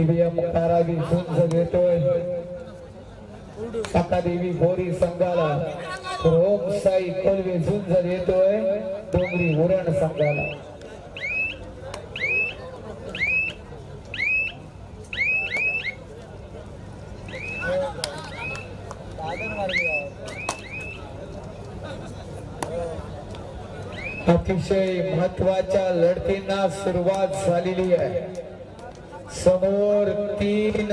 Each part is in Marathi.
टीव्हीएम कारागी झुंज घेतोय देवी गोरी संघाला रोम साई कोलवे झुंज देतोय डोंगरी उरण संघाला अतिशय महत्त्वाच्या लढतींना सुरुवात झालेली आहे. समोर तीन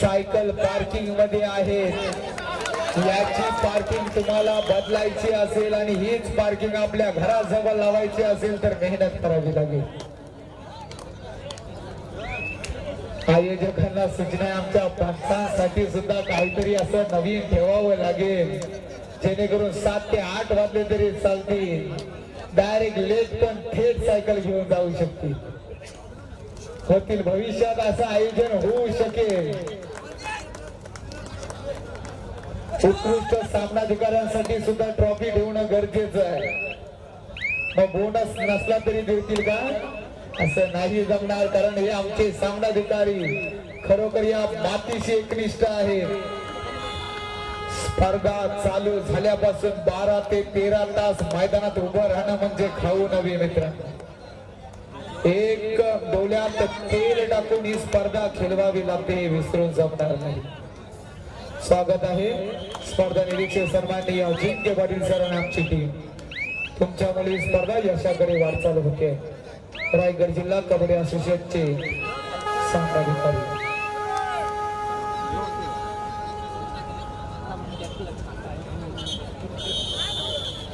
सायकल पार्किंगमध्ये आहेत. याची पार्किंग तुम्हाला बदलायची असेल आणि हीच पार्किंग आपल्या घराजवळ लावायची असेल तर मेहनत करावी लागेल. आयोजकांना सूचना आमच्या पंचांसाठी सुद्धा काहीतरी असं नवीन ठेवावं लागेल. जेणेकरून सात ते आठ वाजले तरी चालतील. डायरेक्ट लेट पण थेट सायकल घेऊन जाऊ शकतील. होतील भविष्यात असं आयोजन होऊ शकेल. उत्कृष्ट सामनाधिकाऱ्यांसाठी सुद्धा ट्रॉफी ठेवणं गरजेचं आहे. मग बोनस नसला तरी देतील का? असं नाही जमणार कारण हे आमचे सामनाधिकारी खरोखर या मातीशी एकनिष्ठ आहेत. स्पर्धा चालू झाल्यापासून बारा ते तेरा तास मैदानात उभं राहणं म्हणजे खाऊ नव्हे मित्रांनो. एक डोल्यात तेल टाकून ही स्पर्धा खेळवावी लागते हे विसरून जमणार नाही. स्वागत आहे स्पर्धा निरीक्षक सन्माननीय अजिंक्य पाटील सर आणि आमची टीम. तुमच्या मुली स्पर्धा यशाकडे वाटचाल होते. रायगड जिल्हा कबड्डी असोसिएशनचे संघाधिकारी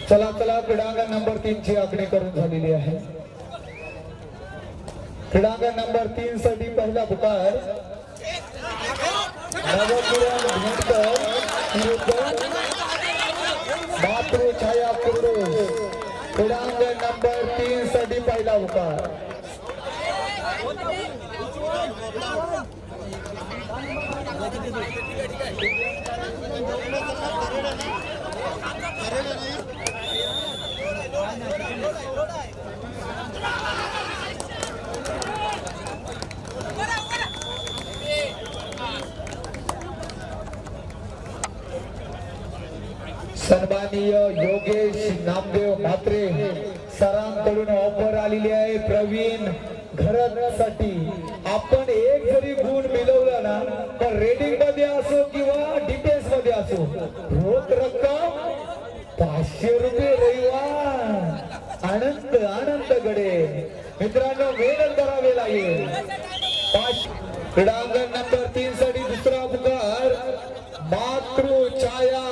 चला चला क्रीडांगण नंबर तीनची आखणी करून झालेली आहे. क्रीडांगण नंबर तीन साठी पहिला पुकार. नवकिरण मातृ छाया कुर्डू क्रीडांगण नंबर तीन साठी पहिला पुकार. माननीय योगेश नामदेव म्हात्रे सरांकडून ऑफर आलेली आहे. प्रवीण घरसाठी. आपण एक जरी गुण मिळवला ना तर रेडिंगमध्ये असो किंवा डिटेल्समध्ये असो रोख रक्कम पाचशे रुपये रविवार. आनंद आनंद गडे. मित्रांनो मेहनत करावे लागेल. पाच क्रीडांगण नंबर तीन साठी दुसरा पुकार मातृ छाया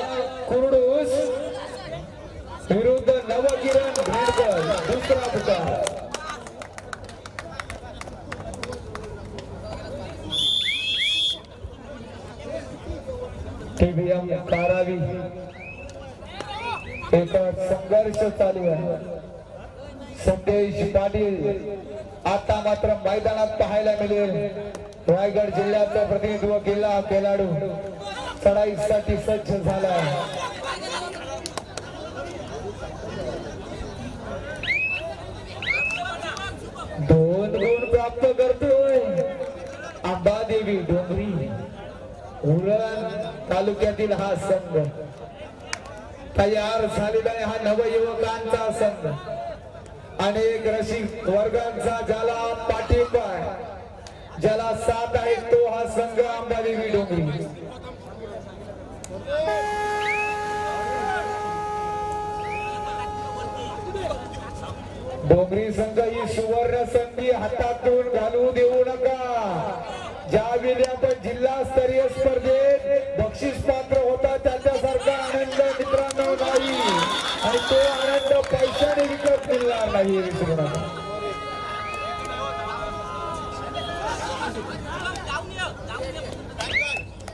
कुरडूस विरुद्ध नवकिरण भेडकर दुसरा पुकार टीव्हीएम कारावी एक संघर्ष चालू आहे संदेश आता मात्र मैदानात पाहायला मिळेल. रायगड जिल्ह्याचं प्रतिनिधित्व केला खेळाडू चढाईसाठी सज्ज झाला. दोन गुण प्राप्त करतोय. अंबादेवी डोंगरी. उरण तालुक्यातील हा संघ. तयार झालेला आहे हा नवयुवकांचा संघ. अनेक रसिक वर्गांचा ज्याला पाठिंबा आहे ज्याला साथ आहे तो हा संघ अंबादेवी डोंगरी डोंगरी संघ ही सुवर्ण संधी हातातून घालू देऊ नका. ज्यावेळी आपण जिल्हा स्तरीय स्पर्धेत बक्षीस पात्र होता त्याच्यासारखा आनंद मित्रांनो नाही. आणि तो आनंद पैशाने विकत मिळणार नाही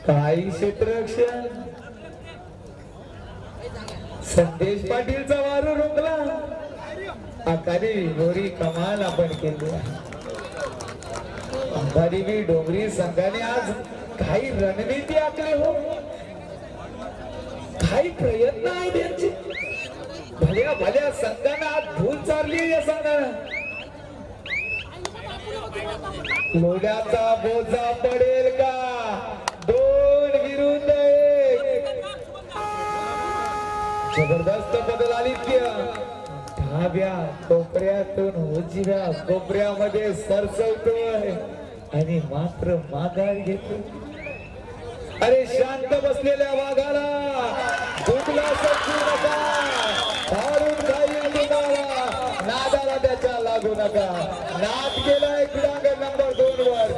काही क्षेत्ररक्षण संदेश पाटीलचा वारू रोखला. आकाली विभोरी कमाल आपण केली अंबारी बी डोंगरी संघाने आज काही रणनीती आखली हो. काही प्रयत्न आहे त्यांचे भल्या भल्या संघानं आज धूल चारली या संघानं लोड्याचा बोजा पडेल का? दोन विरुद्ध एक. जबरदस्त बदल आलित्य डाव्या कोपऱ्यातून उजव्या कोपऱ्यामध्ये सरसवतोय. आणि मात्र माघार घेतो अरे शांत बसलेल्या वाघाला. दुखला सचू नका त्याच्या लागू नका. नाद गेलाय क्रीडांगण नंबर दोन वर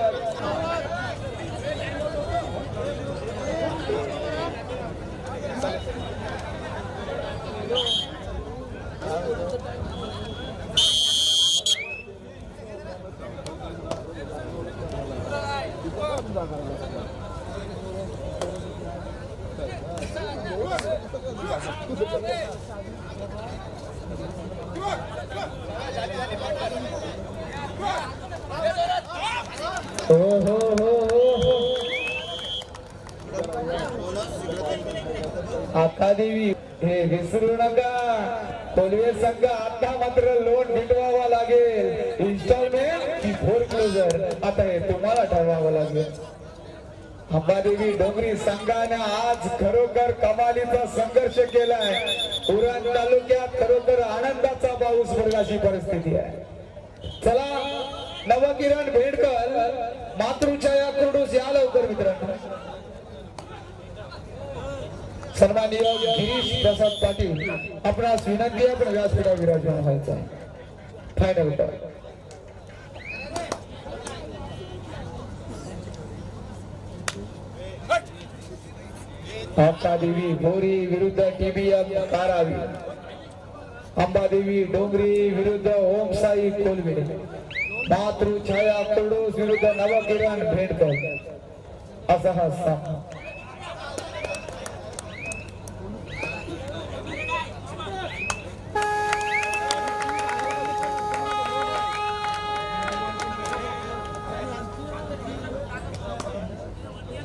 हो हो हो हो हो आकादेवी हे विसरू नका. कोलवे संघ आता मात्र लोन मिटवावा लागेल. इन्स्टॉलमेंट की फोर क्लोजर आता हे तुम्हाला ठरवावं लागेल. अंबादेवी डोंगरी संघाने आज खरोखर कमालीचा संघर्ष केलाय. उरण तालुक्यात खरोखर आनंदाचा पाऊस वर्गाची परिस्थिती आहे. चला नवकिरण भेडकर मातृछाया कुर्डूस या लवकर मित्रांनो. सन्माननीय गिरीश प्रसाद पाटील आपणास विनंती आहे आपण व्यासपीठावर विराजमान व्हायचं. आहे फायनल कर अंबादेवी भोरी विरुद्ध टीबीएम कारावी अंबादेवी डोंगरी विरुद्ध ओम साई कोलवे. मातृछाया कुर्डूस विरुद्ध नवकिरण भेडकर असा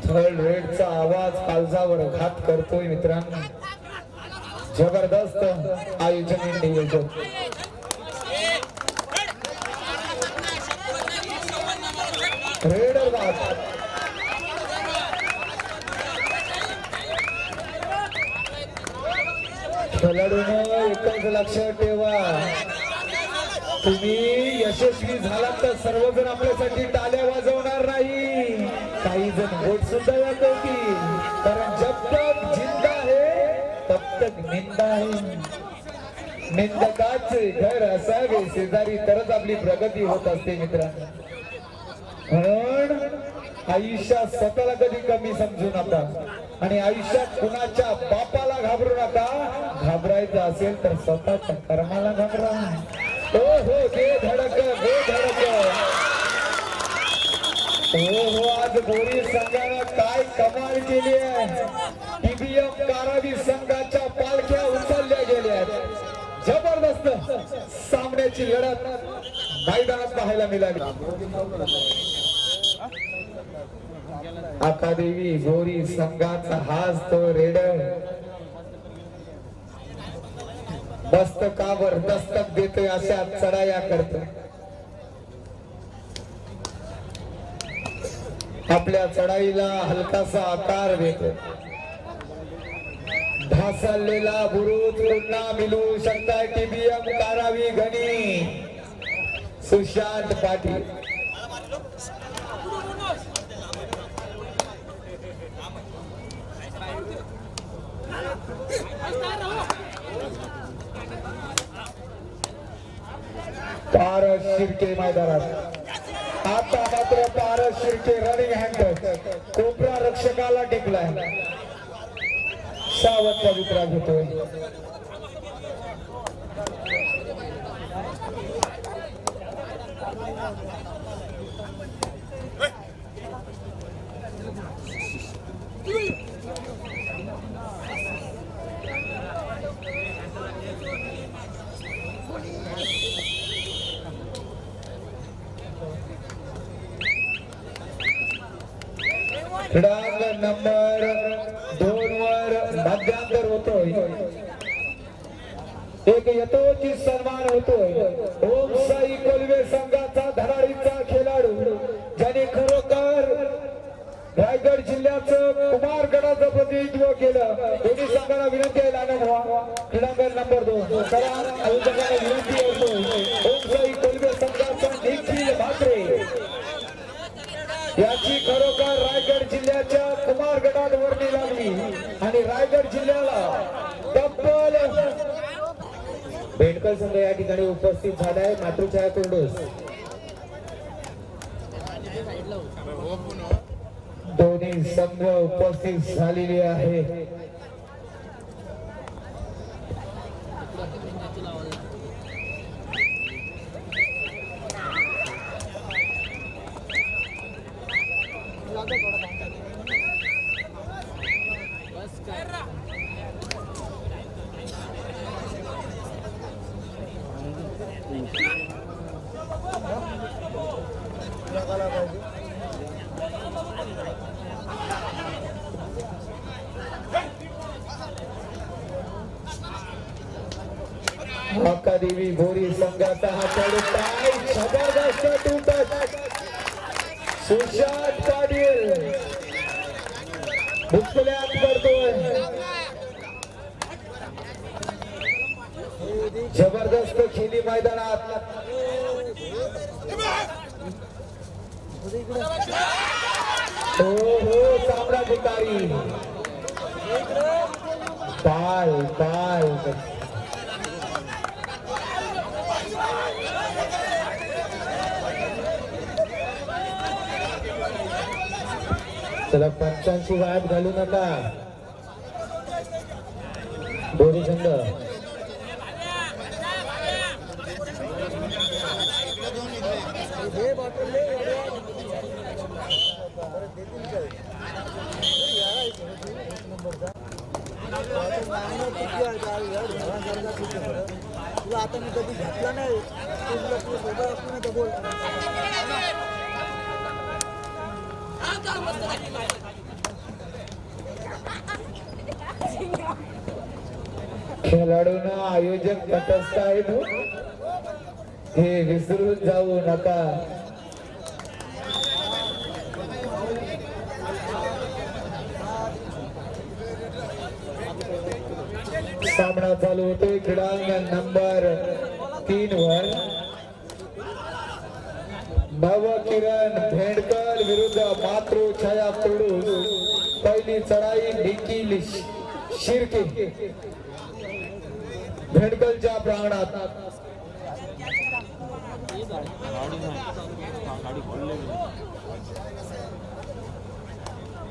थर्ड रेडचा आवाज काळजावर घात करतोय मित्रांनो. जबरदस्त आयोजन नियोजन रेड खेळाडून एकच लक्षात ठेवा. तुम्ही यशस्वी झालात तर सर्वजण आपल्यासाठी टाल्या वाजवणार. काही जण वोट कारण जब तक जिंदा है तब तक निंदा है निंदकाचे घर असावे शेजारी तरच आपली प्रगती होत असते मित्रांनो. म्हणून आयुष्यात स्वतःला कधी कमी समजू नका. आणि आयुष्यात कुणाच्या बापाला घाबरू नका. घाबरायचं असेल तर स्वतःच्या कर्माला घाबरा. हो हो दे धडक दे धडक. हो हो आज गोरी संघानं काय कमाल केली आहे. टीबीएम कारावी संघाच्या पालख्या उचलल्या गेल्या आहेत. जबरदस्त सामन्याची लढत मैदानात पाहायला मिळाली. आकादेवी गोरी संघाचा हाच तो रेड मस्तकावर दस्तक देतोय अशा चढाया करतोय. आपल्या चढाईला हलकासा आकार देतो. ढासळलेला बुरुज पुन्हा मिळू शकता टीबीएम कारावी घणी सुशांत पाटील. कार शिर्के मैदानात. मात्र पारस शिर्के रनिंग हँड कोपरा रक्षकाला टिकलाय. सावध पवित्रा घेतोय डाग नंबर दोन वर मध्यांतर होतोय. एक यथोचित सन्मान होतोय. ओम साई कोलवे संघाचा धडाडीचा खेळाडू ज्याने खरोखर रायगड जिल्ह्याचं कुमारगडाचं प्रतिनिधित्व केलं. दोन्ही संघाला विनंती आहे लाईन व्हा क्रीडांगण नंबर दोन. करा आयोजकांना विनंती ओम साई कोलबे संघाचा निखिल भाकरे याची खरोखर रायगड जिल्ह्याच्या कुमार गटात वर्णी लागली. आणि रायगड जिल्ह्याला तब्बल बेंडकर संघ या ठिकाणी उपस्थित झालाय. आहे मातृछाया कोंडोस. दोन्ही संघ उपस्थित झालेली आहे देवी भोरी संघाचा हा खेळाडू काय जबरदस्त टूटत सुशांत पाटील भुसल्यात करतोय जबरदस्त खेली मैदानात. हो हो साम्राज्यकारी. पाय पाय त्याला पंचांशी वाद घालू नका. दोन्ही संघ तुला आता मी कधी घेतला नाही. तुला तू सोबत असतो ना बोल खेळाडूंना आयोजक तटस्थ आहेत. हो. हे विसरून जाऊ नका. सामना चालू होतोय. क्रीडांगण नंबर तीन वर. नव किरण भेंडकर विरुद्ध मातृ छाया कुडूस पहिली चढाई निखिल शिर्के. भेंडकलच्या प्रांगणात.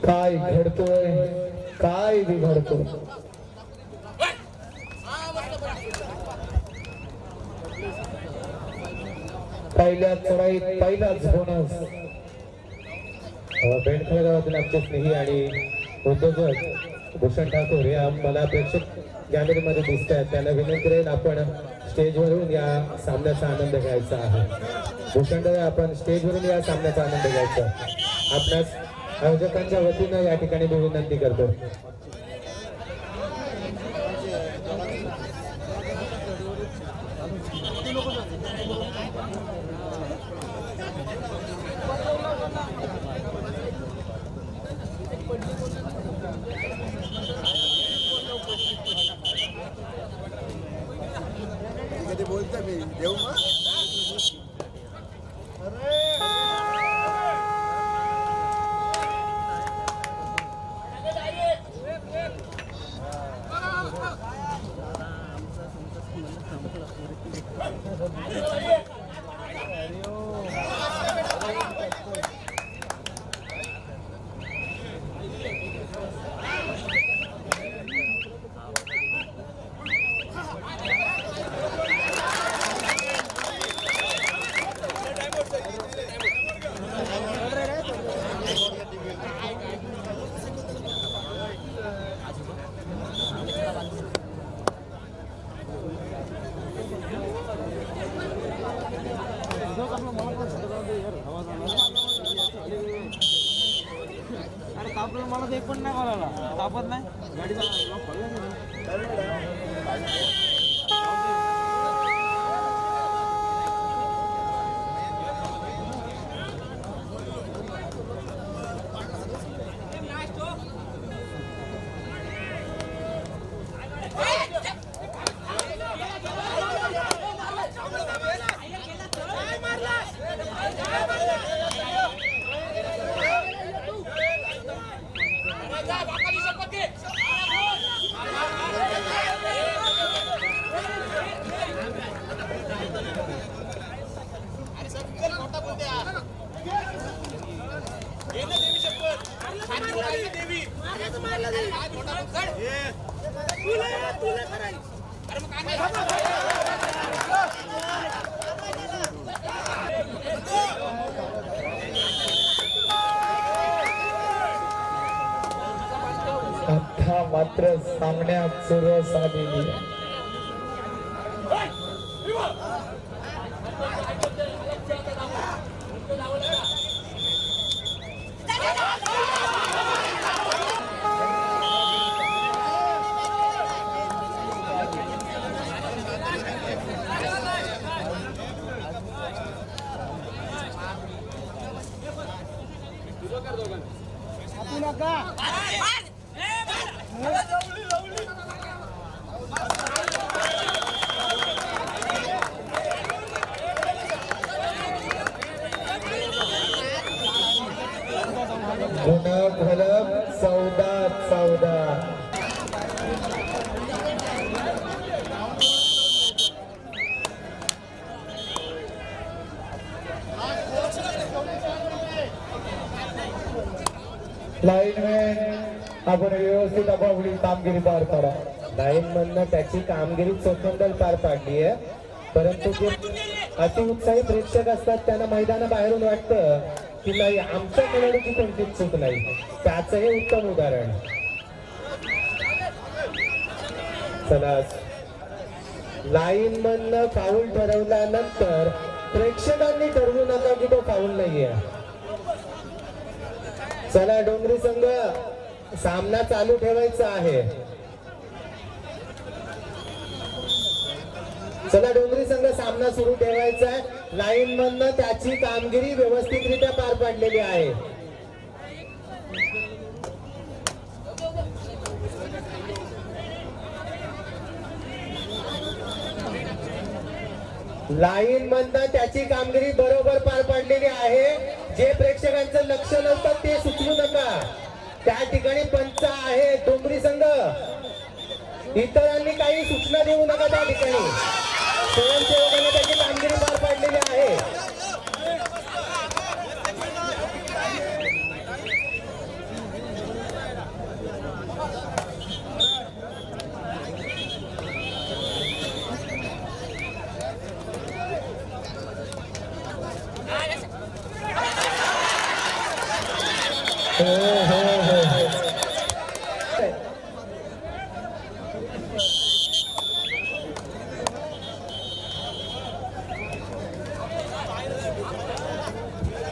काय घडतोय? काय बिघडतोय? पहिल्या चढाईत पहिलाच बोनस बेंडखळ गावातील आमचे स्नेही आणि उद्योजक भूषण ठाकूर या मला प्रेक्षक गॅलरीमध्ये दिसत आहेत. त्यांना विनंती राहील आपण स्टेजवरून या सामन्याचा आनंद घ्यायचा आहे. भूषण दादा आपण स्टेजवरून या सामन्याचा आनंद घ्यायचा आपणास आयोजकांच्या वतीनं या ठिकाणी मी विनंती करतो. मात्र सामन्यात सुरुवात झालेली आहे. आपण व्यवस्थित कामगिरी पार पाडा. लाईन मधनं त्याची कामगिरी चोखंदल पार पाडली आहे परंतु जे अतिउत्साही प्रेक्षक असतात त्यांना मैदानाबाहेरून वाटतं की नाही आमच्या खेळाडूची कोणतीच चूक नाही. त्याचं हे उत्तम उदाहरण. चला लाईन मधनं फाऊल ठरवल्यानंतर प्रेक्षकांनी ठरवू नका की तो फाऊल नाहीये. चला डोंगरी संघ. सामना चालू ठेवायचा आहे. चला डोंगरी संघ सामना सुरू ठेवायचा आहे. लाईन मधनं त्याची कामगिरी व्यवस्थितरित्या पार पाडलेली आहे. लाईन मधनं त्याची कामगिरी बरोबर पार पाडलेली आहे. जे प्रेक्षकांचं लक्ष नसतं ते सुचवू नका. त्या ठिकाणी पंच आहे डोंगरी संघ. इतरांनी काही सूचना देऊ नका त्या ठिकाणी. स्वयंसेवकांनी त्याची कामगिरी पार पाडलेली आहे. Oh, oh हो हो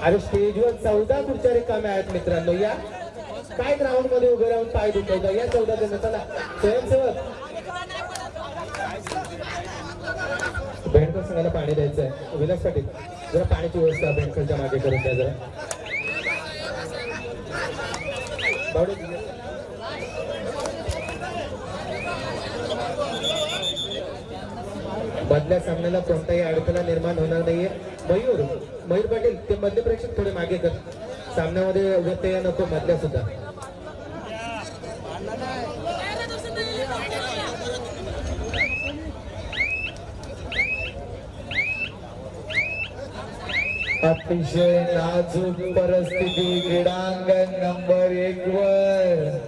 अरे स्टेजवर चौदा खुर्च्या रिकाम्या आहेत मित्रांनो. या काय ग्राउंडमध्ये उभे राहून पाय दुखवता या चौदा जण चला. स्वयंसेवक. बेंडकर संघाला पाणी द्यायचं आहे विलास पाटील जरा पाण्याची व्यवस्था बेंडकरच्या मागे करून द्या जरा. मधल्या सामन्याला कोणताही अडथळा निर्माण होणार नाहीये. मयूर मयूर पाटील ते मधले प्रेक्षक थोडे मागे कर. सामन्यामध्ये व्यत्यय नको मधल्या सुद्धा. अतिशय नाजूक परिस्थिती क्रीडांगण नंबर एक वर.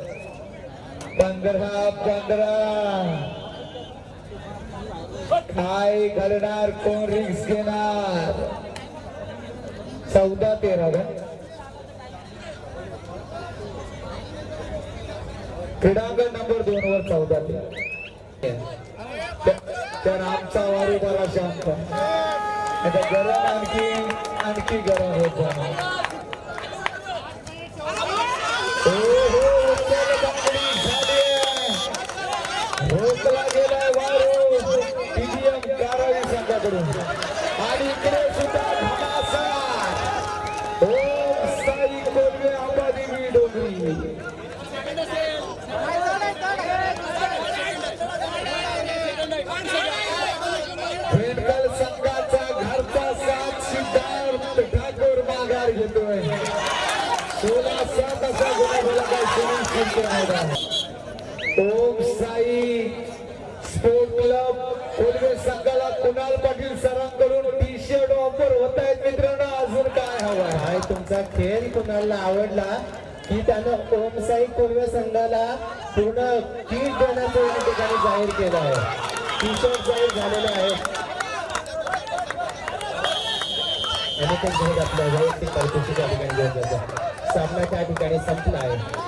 पंधरा पंधरा काय करणार? कोण रिक्स घेणार? चौदा तेरा का? क्रीडांगण नंबर दोन वर चौदा तेरा. तर आमचा वारू बरा शांत. गरम आणखी आणखी गरम होत जाणार. ओम साई स्पोर्ट क्लब संघाला कुणाल पाटील सरांकडून टी शर्ट ऑफर होत आहेत मित्रांनो. अजून काय हवं आहे तुमचा खेळ कुणाला आवडला? की त्यानं ओमसाई कोलवे संघाला पूर्ण किट देण्याचं या ठिकाणी जाहीर केलं आहे. टी शर्ट जाहीर झालेलं आहे. आणि ते घेत आपल्या वैयक्तिक परिस्थिती त्या ठिकाणी घेऊन जातात. सामना त्या ठिकाणी संपला आहे.